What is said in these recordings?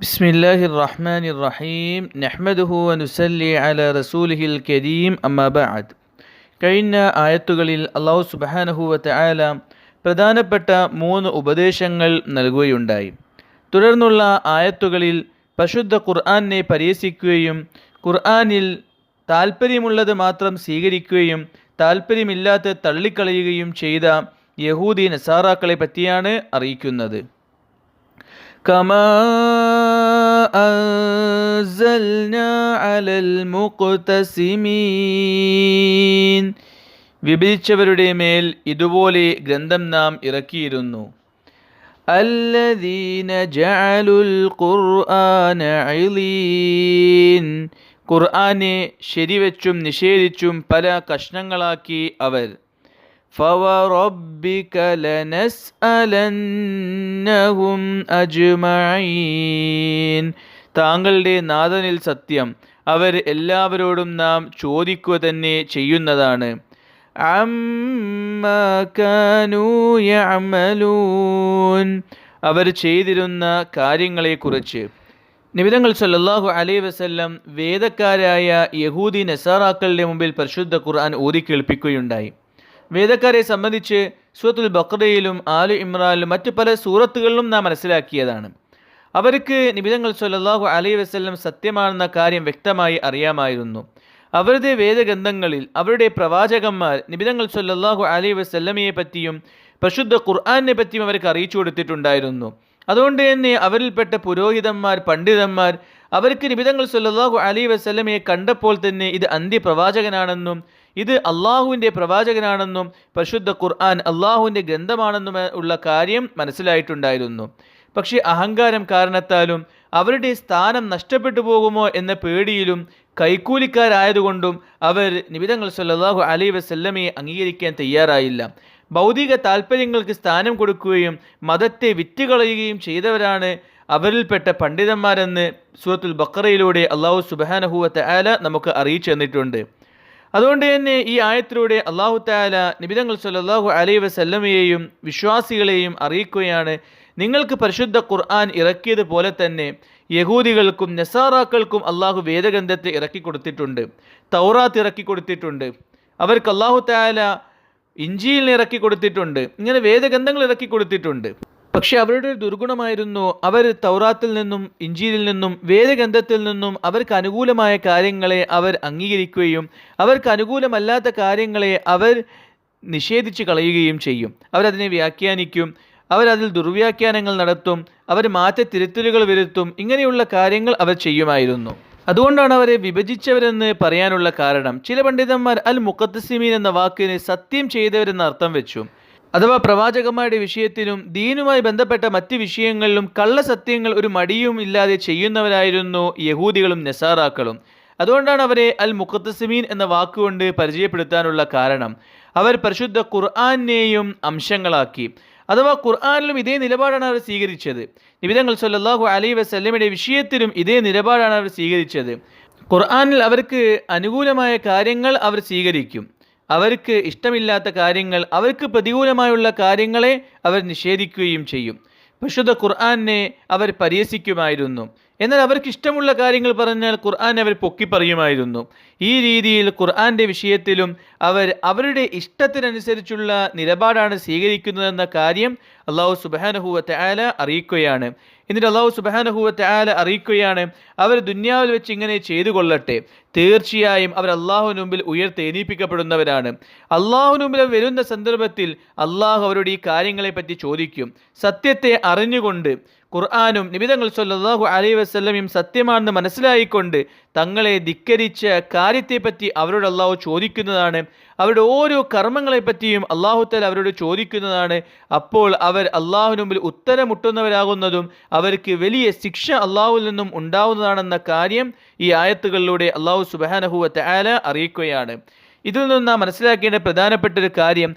بسم الله الرحمن الرحيم نحمده ونسلي على رسوله الكريم أما بعد കഴിഞ്ഞ ആയത്തുകളിൽ അള്ളാഹു സുബാനഹുവ തആല പ്രധാനപ്പെട്ട മൂന്ന് ഉപദേശങ്ങൾ നൽകുകയുണ്ടായി തുടർന്നുള്ള ആയത്തുകളിൽ പരിശുദ്ധ ഖുർആനെ പരിഹസിക്കുകയും ഖുർആനിൽ താല്പര്യമുള്ളത് മാത്രം സ്വീകരിക്കുകയും താല്പര്യമില്ലാത്ത തള്ളിക്കളയുകയും ചെയ്ത യഹൂദി നസാറാക്കളെ പറ്റിയാണ് അറിയിക്കുന്നത് كما أنزلنا على المقتسمين വിഭജിച്ചവരുടെ മേൽ ഇതുപോലെ ഗ്രന്ഥം നാം ഇറക്കിയിരുന്നു الذين جعلوا القرآن عِلِينَ ഖുർആനെ ശരിവെച്ചും നിഷേധിച്ചും പല കഷ്ണങ്ങളാക്കി അവർ فوربك لنسألنهم أجمعين താങ്കളുടെ നാഥനിൽ സത്യം അവർ എല്ലാവരോടും നാം ചോദിക്കുക തന്നെ ചെയ്യുന്നതാണ് അമ്മാ കാനൂ യഅമലൂൻ അവർ ചെയ്തിരുന്ന കാര്യങ്ങളെക്കുറിച്ച് നിബിതങ്ങൾ സല്ലല്ലാഹു അലൈഹി വസല്ലം വേദക്കാരായ യഹൂദി നസാറാക്കളുടെ മുമ്പിൽ പരിശുദ്ധ ഖുർആൻ ഓതി കേൾപ്പിക്കുകയുണ്ടായി വേദക്കാരെ സംബന്ധിച്ച് സൂറത്തുൽ ബക്രയിലും ആലു ഇമ്രാനിലും മറ്റു പല സൂറത്തുകളിലും നാം മനസ്സിലാക്കിയതാണ്. അവർക്ക് നിബിതങ്ങൾ സല്ലല്ലാഹു അലൈഹി വസല്ലം സത്യമാണെന്ന കാര്യം വ്യക്തമായി അറിയാമായിരുന്നു. അവരുടെ വേദഗ്രന്ഥങ്ങളിൽ അവരുടെ പ്രവാചകന്മാർ നിബിതങ്ങൾ സല്ലല്ലാഹു അലൈഹി വസ്ല്ലമയെ പറ്റിയും പ്രശുദ്ധ ഖുർആനെ പറ്റിയും അവർക്ക് അറിയിച്ചു കൊടുത്തിട്ടുണ്ടായിരുന്നു. അതുകൊണ്ട് തന്നെ അവരിൽപ്പെട്ട പുരോഹിതന്മാർ പണ്ഡിതന്മാർ അവർക്ക് നിബിതങ്ങൾ സല്ലല്ലാഹു അലൈഹി വസ്ല്ലമയെ കണ്ടപ്പോൾ തന്നെ ഇത് അന്ത്യപ്രവാചകനാണെന്നും ഇത് അള്ളാഹുവിന്റെ പ്രവാചകനാണെന്നും പരിശുദ്ധ ഖുർആൻ അള്ളാഹുവിന്റെ ഗ്രന്ഥമാണെന്നും ഉള്ള കാര്യം മനസ്സിലായിട്ടുണ്ടായിരുന്നു. പക്ഷേ അഹങ്കാരം കാരണത്താലും അവരുടെ സ്ഥാനം നഷ്ടപ്പെട്ടു പോകുമോ എന്ന പേടിയിലും കൈക്കൂലിക്കാരായതുകൊണ്ടും അവർ നിബിതങ്ങൾ സല്ലാഹു അലൈഹി വസല്ലമയെ അംഗീകരിക്കാൻ തയ്യാറായില്ല. ഭൗതിക താല്പര്യങ്ങൾക്ക് സ്ഥാനം കൊടുക്കുകയും മതത്തെ വിറ്റുകളയുകയും ചെയ്തവരാണ് അവരിൽപ്പെട്ട പണ്ഡിതന്മാരെന്ന് സൂറത്തുൽ ബക്കറയിലൂടെ അള്ളാഹു സുബാനഹുവത്തെ ആല നമുക്ക് അറിയിച്ചു തന്നിട്ടുണ്ട്. അതുകൊണ്ട് തന്നെ ഈ ആയത്തിലൂടെ അള്ളാഹു താല നിബിതങ്ങൾ സല്ലല്ലാഹു അലൈ വസല്ലമയെയും വിശ്വാസികളെയും അറിയിക്കുകയാണ്. നിങ്ങൾക്ക് പരിശുദ്ധ ഖുർആൻ ഇറക്കിയതുപോലെ തന്നെ യഹൂദികൾക്കും നസാറാക്കൾക്കും അള്ളാഹു വേദഗ്രന്ഥത്തെ ഇറക്കി കൊടുത്തിട്ടുണ്ട്. തൗറാത്ത് ഇറക്കി കൊടുത്തിട്ടുണ്ട്. അവർക്ക് അള്ളാഹു താല ഇഞ്ചിയിൽ ഇറക്കി കൊടുത്തിട്ടുണ്ട്. ഇങ്ങനെ വേദഗ്രന്ഥങ്ങൾ ഇറക്കി കൊടുത്തിട്ടുണ്ട്. പക്ഷെ അവരുടെ ഒരു ദുർഗുണമായിരുന്നു അവർ തൗറാത്തിൽ നിന്നും ഇഞ്ചിയിൽ നിന്നും വേദഗ്രന്ഥത്തിൽ നിന്നും അവർക്ക് അനുകൂലമായ കാര്യങ്ങളെ അവർ അംഗീകരിക്കുകയും അവർക്ക് അനുകൂലമല്ലാത്ത കാര്യങ്ങളെ അവർ നിഷേധിച്ച് കളയുകയും ചെയ്യും. അവരതിനെ വ്യാഖ്യാനിക്കും അവരതിൽ ദുർവ്യാഖ്യാനങ്ങൾ നടത്തും അവർ മാറ്റ തിരുത്തലുകൾ വരുത്തും ഇങ്ങനെയുള്ള കാര്യങ്ങൾ അവർ ചെയ്യുമായിരുന്നു. അതുകൊണ്ടാണ് അവരെ വിഭജിച്ചവരെന്ന് പറയാനുള്ള കാരണം. ചില പണ്ഡിതന്മാർ അൽ മുക്കത്തസിമീൻ എന്ന വാക്കിന് സത്യം ചെയ്തവരെന്ന് അർത്ഥം വെച്ചു. അഥവാ പ്രവാചകന്മാരുടെ വിഷയത്തിലും ദീനുമായി ബന്ധപ്പെട്ട മറ്റ് വിഷയങ്ങളിലും കള്ളസത്യങ്ങൾ ഒരു മടിയും ഇല്ലാതെ ചെയ്യുന്നവരായിരുന്നു യഹൂദികളും നെസാറാക്കളും. അതുകൊണ്ടാണ് അവരെ അൽ മുഖത്തസിമീൻ എന്ന വാക്കുകൊണ്ട് പരിചയപ്പെടുത്താനുള്ള കാരണം. അവർ പരിശുദ്ധ ഖുർആാനെയും അംശങ്ങളാക്കി. അഥവാ ഖുർആാനിലും ഇതേ നിലപാടാണ് അവർ സ്വീകരിച്ചത്. നിബിതങ്ങൾ സല്ലാഹു അലൈഹി വസ്ലമിയുടെ വിഷയത്തിലും ഇതേ നിലപാടാണ് അവർ സ്വീകരിച്ചത്. ഖുർആാനിൽ അവർക്ക് അനുകൂലമായ കാര്യങ്ങൾ അവർ സ്വീകരിക്കും. അവർക്ക് ഇഷ്ടമില്ലാത്ത കാര്യങ്ങൾ അവർക്ക് പ്രതികൂലമായുള്ള കാര്യങ്ങളെ അവർ നിഷേധിക്കുകയും ചെയ്യും. പരിശുദ്ധ ഖുർആാനെ അവർ പരിഹസിക്കുമായിരുന്നു. എന്നാൽ അവർക്ക് ഇഷ്ടമുള്ള കാര്യങ്ങൾ പറഞ്ഞാൽ ഖുർആൻ അവർ പൊക്കി പറയുമായിരുന്നു. ഈ രീതിയിൽ ഖുർആന്റെ വിഷയത്തിലും അവർ അവരുടെ ഇഷ്ടത്തിനനുസരിച്ചുള്ള നിലപാടാണ് സ്വീകരിക്കുന്നതെന്ന കാര്യം അള്ളാഹു സുബാനഹുവത്തെ ആല അറിയിക്കുകയാണ്. എന്നിട്ട് അള്ളാഹു സുബാനഹുവത്തെ ആല അറിയിക്കുകയാണ് അവർ ദുന്യാവിൽ വെച്ച് ഇങ്ങനെ ചെയ്തു കൊള്ളട്ടെ തീർച്ചയായും അവർ അള്ളാഹുവിന് മുമ്പിൽ ഉയർത്തെനീപ്പിക്കപ്പെടുന്നവരാണ് അള്ളാഹുവിന് മുമ്പിൽ വരുന്ന സന്ദർഭത്തിൽ അള്ളാഹു അവരോട് ഈ കാര്യങ്ങളെപ്പറ്റി ചോദിക്കും. സത്യത്തെ അറിഞ്ഞുകൊണ്ട് ഖുർആാനും നിബിതങ്ങൾ സല്ലാഹു അലൈ വസ്ലമയും സത്യമാണെന്ന് മനസ്സിലായിക്കൊണ്ട് തങ്ങളെ ധിക്കരിച്ച കാര്യത്തെപ്പറ്റി അവരോട് അള്ളാഹു ചോദിക്കുന്നതാണ്. അവരുടെ ഓരോ കർമ്മങ്ങളെപ്പറ്റിയും അള്ളാഹുത്തൽ അവരോട് ചോദിക്കുന്നതാണ്. അപ്പോൾ അവർ അള്ളാഹുവിന് മുമ്പിൽ ഉത്തരമുട്ടുന്നവരാകുന്നതും അവർക്ക് വലിയ ശിക്ഷ അള്ളാഹുവിൽ നിന്നും ഉണ്ടാവുന്നതാണെന്ന കാര്യം ഈ ആയത്തുകളിലൂടെ അള്ളാഹു സുബാനഹുവത്തെ ആല അറിയിക്കുകയാണ്. ഇതിൽ നിന്ന് നാം മനസ്സിലാക്കേണ്ട പ്രധാനപ്പെട്ട ഒരു കാര്യം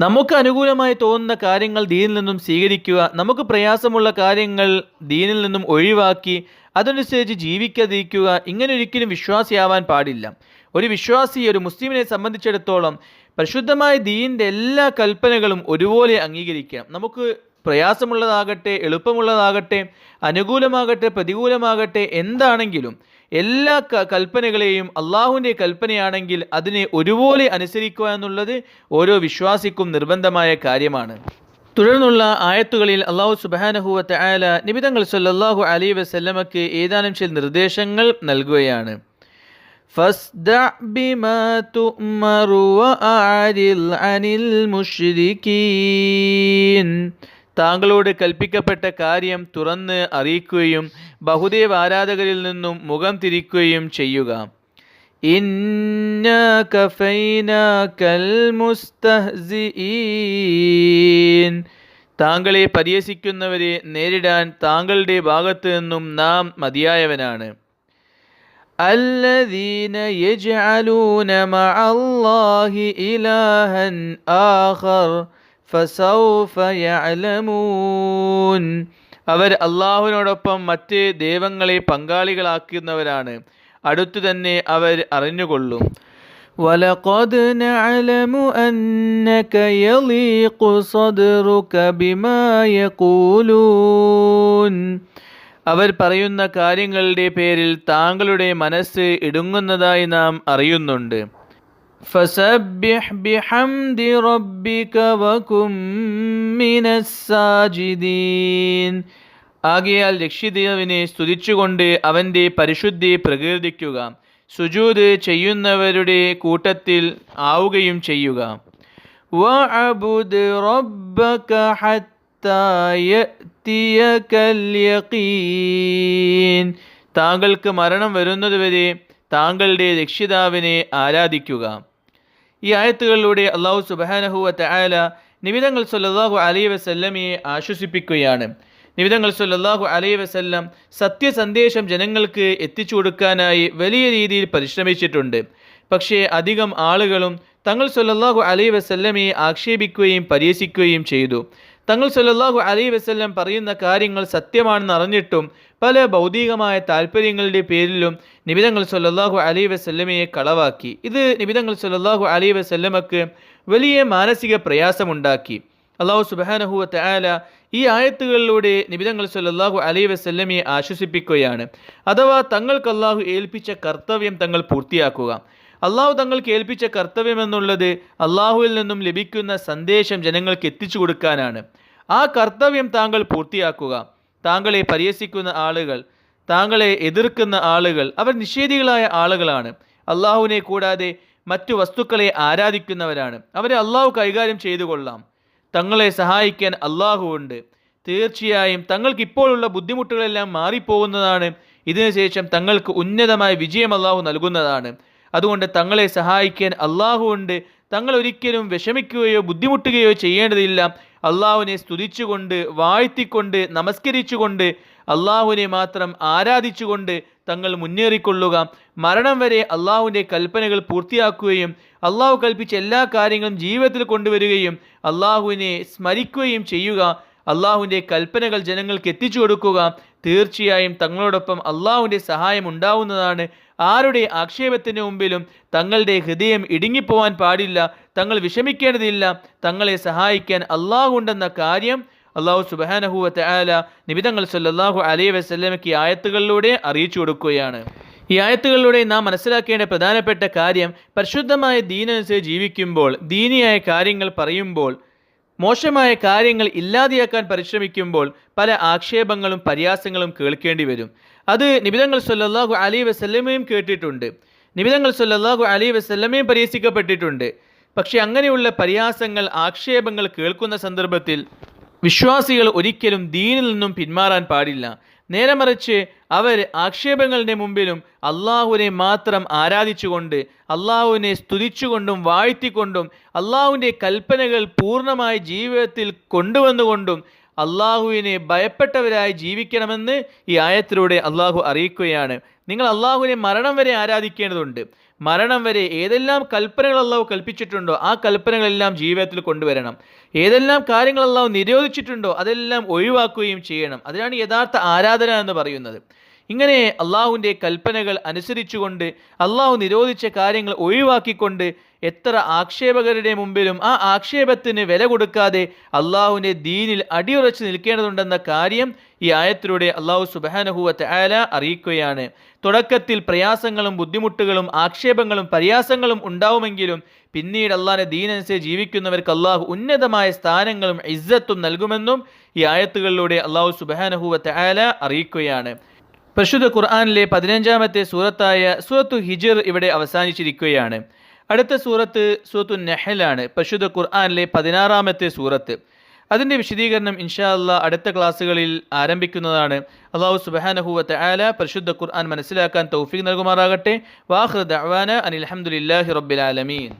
നമുക്ക് അനുകൂലമായി തോന്നുന്ന കാര്യങ്ങൾ ദീനിൽ നിന്നും സ്വീകരിക്കുക നമുക്ക് പ്രയാസമുള്ള കാര്യങ്ങൾ ദീനിൽ നിന്നും ഒഴിവാക്കി അതനുസരിച്ച് ജീവിക്കാതിരിക്കുക ഇങ്ങനെ ഒരിക്കലും വിശ്വാസിയാവാൻ പാടില്ല. ഒരു വിശ്വാസി ഒരു മുസ്ലിമിനെ സംബന്ധിച്ചിടത്തോളം പരിശുദ്ധമായ ദീനിന്റെ എല്ലാ കൽപ്പനകളും ഒരുപോലെ അംഗീകരിക്കണം. നമുക്ക് പ്രയാസമുള്ളതാകട്ടെ എളുപ്പമുള്ളതാകട്ടെ അനുകൂലമാകട്ടെ പ്രതികൂലമാകട്ടെ എന്താണെങ്കിലും എല്ലാ കൽപ്പനകളെയും അള്ളാഹുവിന്റെ കൽപ്പനയാണെങ്കിൽ അതിനെ ഒരുപോലെ അനുസരിക്കുക എന്നുള്ളത് ഓരോ വിശ്വാസിക്കും നിർബന്ധമായ കാര്യമാണ്. തുടർന്നുള്ള ആയത്തുകളിൽ അള്ളാഹു സുബാനഹുവത്തെ ആയാല നിബിതങ്ങൾ സല്ലാഹു അലി വസ്ല്ലമക്ക് ഏതാനും ചില നിർദ്ദേശങ്ങൾ നൽകുകയാണ്. ഫസ്ദ بما تؤمر وأعرض عن المشركين താങ്കളോട് കൽപ്പിക്കപ്പെട്ട കാര്യം തുറന്ന് അറിയിക്കുകയും ബഹുദേവ് ആരാധകരിൽ നിന്നും മുഖം തിരിക്കുകയും ചെയ്യുക താങ്കളെ പരിഹസിക്കുന്നവരെ നേരിടാൻ താങ്കളുടെ ഭാഗത്ത് നിന്നും നാം മതിയായവനാണ് الذين يجعلون مع الله إلها آخر فسوف يعلمون അവർ അള്ളാഹുവിനോടൊപ്പം മറ്റ് ദൈവങ്ങളെ പങ്കാളികളാക്കുന്നവരാണ് അടുത്തു തന്നെ അവർ അറിഞ്ഞുകൊള്ളും ولقد نعلم أنك يضيق صدرك بما يقولون അവർ പറയുന്ന കാര്യങ്ങളുടെ പേരിൽ താങ്കളുടെ മനസ്സ് ഇടുങ്ങുന്നതായി നാം അറിയുന്നുണ്ട് ആകയാൽ രക്ഷിതാവിനെ സ്തുതിച്ചുകൊണ്ട് അവന്റെ പരിശുദ്ധി പ്രകീർത്തിക്കുക. സുജൂത് ചെയ്യുന്നവരുടെ കൂട്ടത്തിൽ ആവുകയും ചെയ്യുക. റബ്ബക താങ്കൾക്ക് മരണം വരുന്നതുവരെ താങ്കളുടെ രക്ഷിതാവിനെ ആരാധിക്കുക. ഈ ആയത്തുകളിലൂടെ അള്ളാഹു സുബാനഹുവ തആല നിമിതങ്ങൾ സല്ലാഹു അലൈ വസല്ലമയെ ആശ്വസിപ്പിക്കുകയാണ്. നിമിതങ്ങൾ സല്ലാഹു അലൈ വസല്ലം സത്യസന്ദേശം ജനങ്ങൾക്ക് എത്തിച്ചു കൊടുക്കാനായി വലിയ രീതിയിൽ പരിശ്രമിച്ചിട്ടുണ്ട്. പക്ഷേ അധികം ആളുകളും തങ്ങൾ സല്ലാഹു അലൈ വസല്ലമയെ ആക്ഷേപിക്കുകയും പരിഹസിക്കുകയും ചെയ്തു. തങ്ങൾ സല്ലാഹു അലൈ വസല്ലം പറയുന്ന കാര്യങ്ങൾ സത്യമാണെന്ന് അറിഞ്ഞിട്ടും പല ഭൗതികമായ താല്പര്യങ്ങളുടെ പേരിലും നിബിതങ്ങൾ സല്ലാഹു അലൈ വസ്ല്ലമയെ കളവാക്കി. ഇത് നിബിതങ്ങൾ സല്ലാഹു അലൈ വസ്ല്ലമക്ക് വലിയ മാനസിക പ്രയാസമുണ്ടാക്കി. അള്ളാഹു സുബാനഹു ആല ഈ ആയത്തുകളിലൂടെ നിബിതങ്ങൾ സല്ലാഹു അലൈ വസ്ല്ലമയെ ആശ്വസിപ്പിക്കുകയാണ്. അഥവാ തങ്ങൾക്ക് അള്ളാഹു ഏൽപ്പിച്ച കർത്തവ്യം തങ്ങൾ പൂർത്തിയാക്കുക. അള്ളാഹു തങ്ങൾക്ക് ഏൽപ്പിച്ച കർത്തവ്യമെന്നുള്ളത് അള്ളാഹുവിൽ നിന്നും ലഭിക്കുന്ന സന്ദേശം ജനങ്ങൾക്ക് എത്തിച്ചു കൊടുക്കാനാണ്. ആ കർത്തവ്യം താങ്കൾ പൂർത്തിയാക്കുക. താങ്കളെ പരിഹസിക്കുന്ന ആളുകൾ താങ്കളെ എതിർക്കുന്ന ആളുകൾ അവർ നിഷേധികളായ ആളുകളാണ്. അള്ളാഹുവിനെ കൂടാതെ മറ്റു വസ്തുക്കളെ ആരാധിക്കുന്നവരാണ്. അവരെ അള്ളാഹു കൈകാര്യം ചെയ്തു കൊള്ളാം തങ്ങളെ സഹായിക്കാൻ അള്ളാഹു ഉണ്ട്. തീർച്ചയായും തങ്ങൾക്ക് ഇപ്പോഴുള്ള ബുദ്ധിമുട്ടുകളെല്ലാം മാറിപ്പോകുന്നതാണ്. ഇതിനുശേഷം തങ്ങൾക്ക് ഉന്നതമായ വിജയം അള്ളാഹു നൽകുന്നതാണ്. അതുകൊണ്ട് തങ്ങളെ സഹായിക്കാൻ അള്ളാഹു ഉണ്ട് തങ്ങൾ ഒരിക്കലും വിഷമിക്കുകയോ ബുദ്ധിമുട്ടുകയോ ചെയ്യേണ്ടതില്ല. അള്ളാഹുവിനെ സ്തുതിച്ചുകൊണ്ട് വാഴ്ത്തിക്കൊണ്ട് നമസ്കരിച്ചുകൊണ്ട് അള്ളാഹുവിനെ മാത്രം ആരാധിച്ചുകൊണ്ട് തങ്ങൾ മുന്നേറിക്കൊള്ളുക. മരണം വരെ അള്ളാഹുവിന്റെ കൽപ്പനകൾ പൂർത്തിയാക്കുകയും അള്ളാഹു കൽപ്പിച്ച എല്ലാ കാര്യങ്ങളും ജീവിതത്തിൽ കൊണ്ടുവരികയും അള്ളാഹുവിനെ സ്മരിക്കുകയും ചെയ്യുക. അള്ളാഹുവിന്റെ കൽപ്പനകൾ ജനങ്ങൾക്ക് എത്തിച്ചു കൊടുക്കുക. തീർച്ചയായും തങ്ങളോടൊപ്പം അള്ളാഹുവിന്റെ സഹായം ഉണ്ടാവുന്നതാണ്. ആരുടെ ആക്ഷേപത്തിന് മുമ്പിലും തങ്ങളുടെ ഹൃദയം ഇടുങ്ങിപ്പോവാൻ പാടില്ല. തങ്ങൾ വിഷമിക്കേണ്ടതില്ല. തങ്ങളെ സഹായിക്കാൻ അള്ളാഹു ഉണ്ടെന്ന കാര്യം അള്ളാഹു സുബാനഹുവത്ത് ആല നിബിതങ്ങൾ സല്ലാഹു അലൈ വസ്ലമയ്ക്ക് ആയത്തുകളിലൂടെ അറിയിച്ചു കൊടുക്കുകയാണ്. ഈ ആയത്തുകളിലൂടെ നാം മനസ്സിലാക്കേണ്ട പ്രധാനപ്പെട്ട കാര്യം പരിശുദ്ധമായ ദീനനുസരിച്ച് ജീവിക്കുമ്പോൾ ദീനിയായ കാര്യങ്ങൾ പറയുമ്പോൾ മോശമായ കാര്യങ്ങൾ ഇല്ലാതെയാക്കാൻ പരിശ്രമിക്കുമ്പോൾ പല ആക്ഷേപങ്ങളും പരിയാസങ്ങളും കേൾക്കേണ്ടി വരും. അത് നിബിതങ്ങൾ സല്ലാഹു അലി വസ്ല്ലമയും കേട്ടിട്ടുണ്ട്. നിബിതങ്ങൾ സല്ലാഹു അലി വസ്ല്ലമയും പരിഹസിക്കപ്പെട്ടിട്ടുണ്ട് പക്ഷെ അങ്ങനെയുള്ള പരിഹാസങ്ങൾ ആക്ഷേപങ്ങൾ കേൾക്കുന്ന സന്ദർഭത്തിൽ വിശ്വാസികൾ ഒരിക്കലും ദീനിൽ നിന്നും പിന്മാറാൻ പാടില്ല. നേരെ മറിച്ച് അവർ ആക്ഷേപങ്ങളുടെ മുമ്പിലും അള്ളാഹുവിനെ മാത്രം ആരാധിച്ചുകൊണ്ട് അള്ളാഹുവിനെ സ്തുതിച്ചുകൊണ്ടും വാഴ്ത്തിക്കൊണ്ടും അള്ളാഹുവിന്റെ കൽപ്പനകൾ പൂർണമായി ജീവിതത്തിൽ കൊണ്ടുവന്നുകൊണ്ടും അള്ളാഹുവിനെ ഭയപ്പെട്ടവരായി ജീവിക്കണമെന്ന് ഈ ആയത്തിലൂടെ അള്ളാഹു അറിയിക്കുകയാണ്. നിങ്ങൾ അള്ളാഹുവിനെ മരണം വരെ ആരാധിക്കേണ്ടതുണ്ട്. മരണം വരെ ഏതെല്ലാം കൽപ്പനകൾ അള്ളാഹു കൽപ്പിച്ചിട്ടുണ്ടോ ആ കൽപ്പനകളെല്ലാം ജീവിതത്തിൽ കൊണ്ടുവരണം. ഏതെല്ലാം കാര്യങ്ങൾ അള്ളാഹു നിരോധിച്ചിട്ടുണ്ടോ അതെല്ലാം ഒഴിവാക്കുകയും ചെയ്യണം. അതിനാണ് യഥാർത്ഥ ആരാധന എന്ന് പറയുന്നത്. ഇങ്ങനെ അള്ളാഹുവിന്റെ കൽപ്പനകൾ അനുസരിച്ചുകൊണ്ട് അള്ളാഹു നിരോധിച്ച കാര്യങ്ങൾ ഒഴിവാക്കിക്കൊണ്ട് എത്ര ആക്ഷേപകരുടെ മുമ്പിലും ആ ആക്ഷേപത്തിന് വില കൊടുക്കാതെ അള്ളാഹുവിന്റെ ദീനിൽ അടിയുറച്ച് നിൽക്കേണ്ടതുണ്ടെന്ന കാര്യം ഈ ആയത്തിലൂടെ അള്ളാഹു സുബാനഹുവത്ത് ആല അറിയിക്കുകയാണ്. തുടക്കത്തിൽ പ്രയാസങ്ങളും ബുദ്ധിമുട്ടുകളും ആക്ഷേപങ്ങളും പരിയാസങ്ങളും ഉണ്ടാവുമെങ്കിലും പിന്നീട് അള്ളാഹിനെ ദീനനുസരിച്ച് ജീവിക്കുന്നവർക്ക് അള്ളാഹു ഉന്നതമായ സ്ഥാനങ്ങളും ഇസ്സത്തും നൽകുമെന്നും ഈ ആയത്തുകളിലൂടെ അള്ളാഹു സുബാനഹുവത്ത് ആല അറിയിക്കുകയാണ്. പരിശുദ്ധ ഖുർആാനിലെ പതിനഞ്ചാമത്തെ സൂറത്തായ സൂറത്തു ഹിജിർ ഇവിടെ അവസാനിച്ചിരിക്കുകയാണ്. അടുത്ത സൂറത്ത് സൂറത്തു നെഹലാണ് പരിശുദ്ധ ഖുർആാനിലെ പതിനാറാമത്തെ സൂറത്ത്. അതിന്റെ വിശദീകരണം ഇൻഷാ അല്ലാ അടുത്ത ക്ലാസ്സുകളിൽ ആരംഭിക്കുന്നതാണ്. അള്ളാഹു സുബാനഹുവത്ത് ആല പരിശുദ്ധ ഖുർആൻ മനസ്സിലാക്കാൻ തൗഫീഖ് നൽകുമാറാകട്ടെ. വാഹ് അനിൽ അഹമ്മദില്ലാഹി റബ്ബിൽ ആലമീൻ.